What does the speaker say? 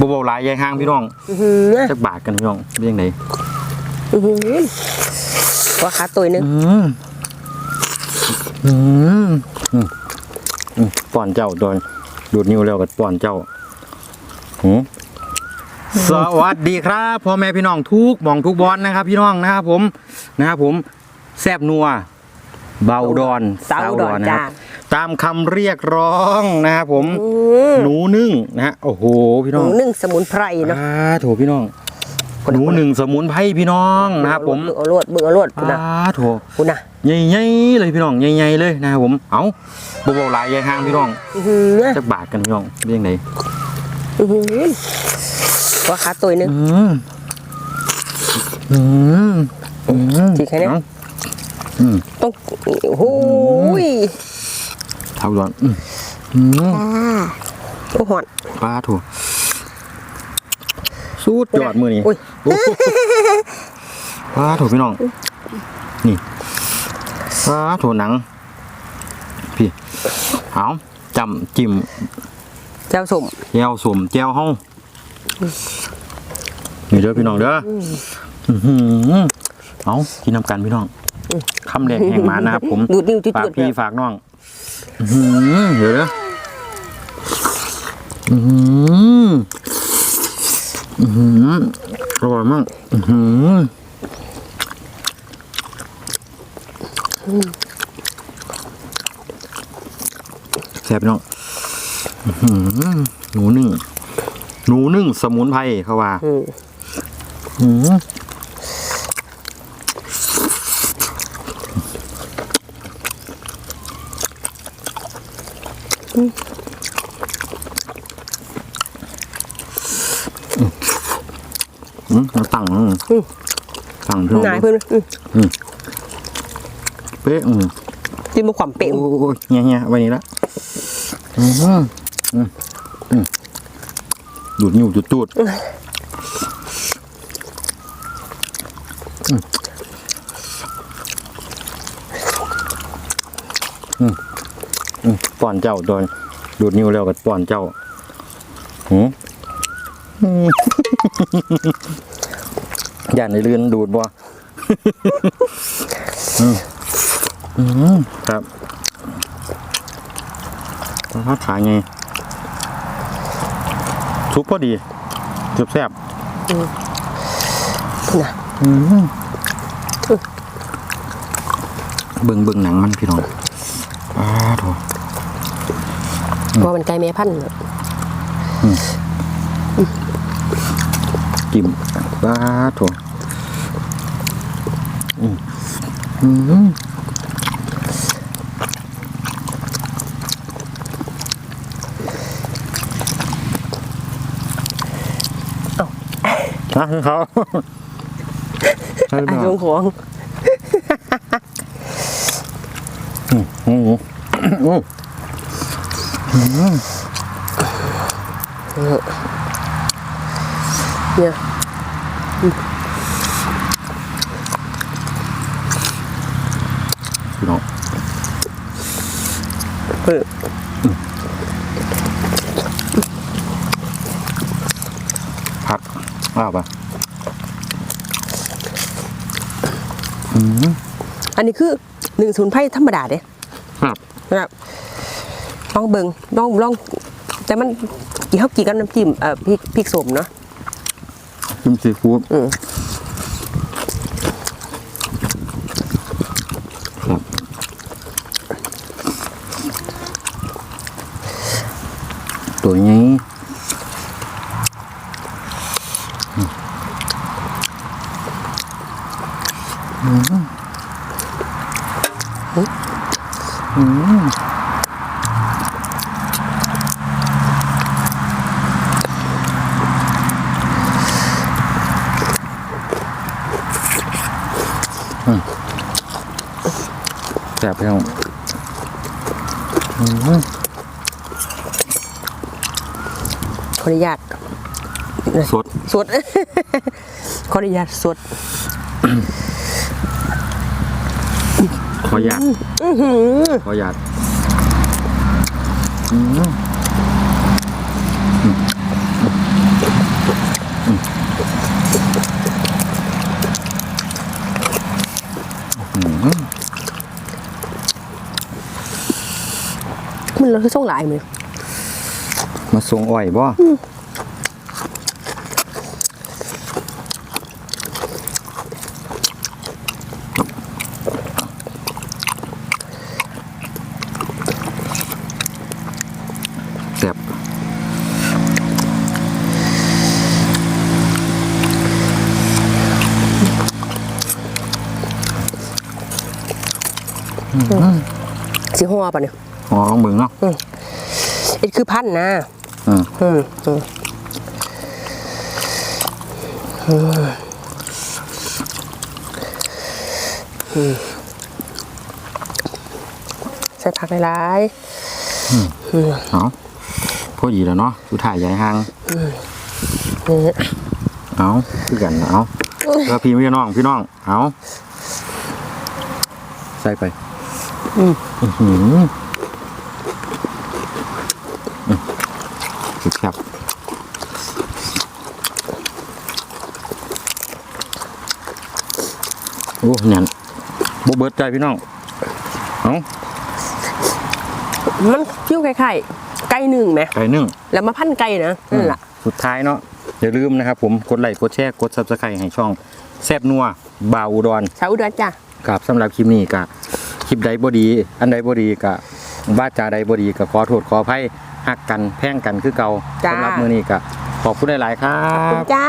บ่เบาหลายยายห้างพี่น้องอื้อหือจักบาทกันพี่น้องเป็นยังไงอื้อหือว่าขาตัวหนึง อืมอืมอืมอืมป้อนเจ้าโดนดูดนิ้วแล้วก็ป้อนเจ้าหืมสวัสดีครับพ่อแม่พี่น้องทุกหมองทุกบอลนะครับ พี่น้องนะครับผมนะครับผมแซบนัว เบาดอนสาวดอนนะคจ้ารับ ตามคำเรียกร้องนะครับผมอืมหนูนึ่งนะฮะโอ้โหพี่หน้นูองนึ่งสมุนไพรเนาะอ่าโถพี่น้องหนูหนึ่งสมุนไพรพี่น้องนะครับผมเบิ่งเอารวดเบิ่งเอารวดคุณอ่านะโถคุณนะใหญ่ๆเลยพี่น้องใหญ่ๆเลยนะครับผมเอ้าบ่เบาหลายยายห้างพี่น้องอื้อหือจักบาทกันพี่น้องเป็นยังไงอื้อหือว่าขาตัวหนึง อืมอืมอืมจริงแค่เนี้ยเอ้าอืมต้องโอ้โหยเท่าดอนอืมอืมโอ้หอนปลาโถูสูดยอดมือนี่อุ้ยโอ้โหปลาโถูพี่น้อง นี่ปลาโถูหนัง พี่เอาจำจิ้มเจ้าสมแก้วสวมแก้วห้องนี่เด้อพี่น้องเด้ออหือเอากินน้ำกันพี่น้องคำแรกแห่งหมานะครับผมดูดนิ้วจุดฝากจุดพี่ฝากน้องอื้อ หือเดี๋ยวเด้ออือหืออื้อหืออร่อยมากอือหือแซ่บพี่น้องอื้อหือหนูนึ่ง หนูนึ่งสมุนไพรเขาว่าอืม อืมอืมเอาตั้งอืมตั้งเพื่อนนายเพื่อนอืมเป๊ะอืมจิ้มมาความเป๋งโอ้ยเงี้ยเงี้ยไว้นี่ละอืมอืมอืมดูดนิ้วจุดจุดอืม ป้อนเจ้าโดนดูดนิ้วแล้วก็ป้อนเจ้าหืมอืมย่านในเรือนดูดบ่อืมอืมครับทอดขายไงซุปพอดีแซ่บนะๆอืมเบิ่งเบิ่งหนังมันพี่น้อง อ้าโถเพราะมันไกลแม่พันธุ์กิมอ้าโถอืมอืมฮะเขาใช่ไหมไอ้หลวงของ อืมอืมอืมเนี่ยพี่น้องเออผักอ้าวปะอันนี้คือหนึ่งสมุนไพรธรรมดาเด้ ครับนะครับลองเบิงลองลอง แต่มันกี่ข้าวกี่กับน้ำจิ้มเอ่อพริกพริกสมเนาะจิ้มซีฟู้ดอืมครับตัวนี้ แซ่บพี่น้องขออนุญาตสด สด ขออนุญาตสด พอหยาดพอหยาดมันเราคือส่งหลายมือมาส่งอ่อยบ่ สิหัวป่ะเนี่ยอ๋อลองเบิ่งเนาะเอ็ดคือพันนะอืมอืมอืมอืมอืมใส่ผักหลายเอาพอดีแล้วเนาะสุดท้ายใหญ่ห่างๆนี่เอาคือกันเอาแล้วพี่พี่น้องพี่น้องเอาใส่ไปอืมอื้อหืออืม สุดครับโอ้เนี่ยบ่เบิดใจพี่น้อง เอามันฟิวไข่ๆไก่หนึ่งไหมไก่หนึ่งแล้วมาพันไก่นะนั่นแหละสุดท้ายเนาะอย่าลืมนะครับผมกดไลค์กดแชร์กด subscribe ให้ช่อง แซบนัวบาวอุดรสาวอุดรจ้ะกับสำหรับคลิปนี้ก็ คลิปใดบ่ดี อันใดบ่ดีก็บ้าจาใดบ่ดีก็ขอโทษขออภัยฮักกันแพ่งกันคือเก่าสำหรับมื้อนี้ก็ขอบคุณหลายๆครัขอบคุณบ จ้า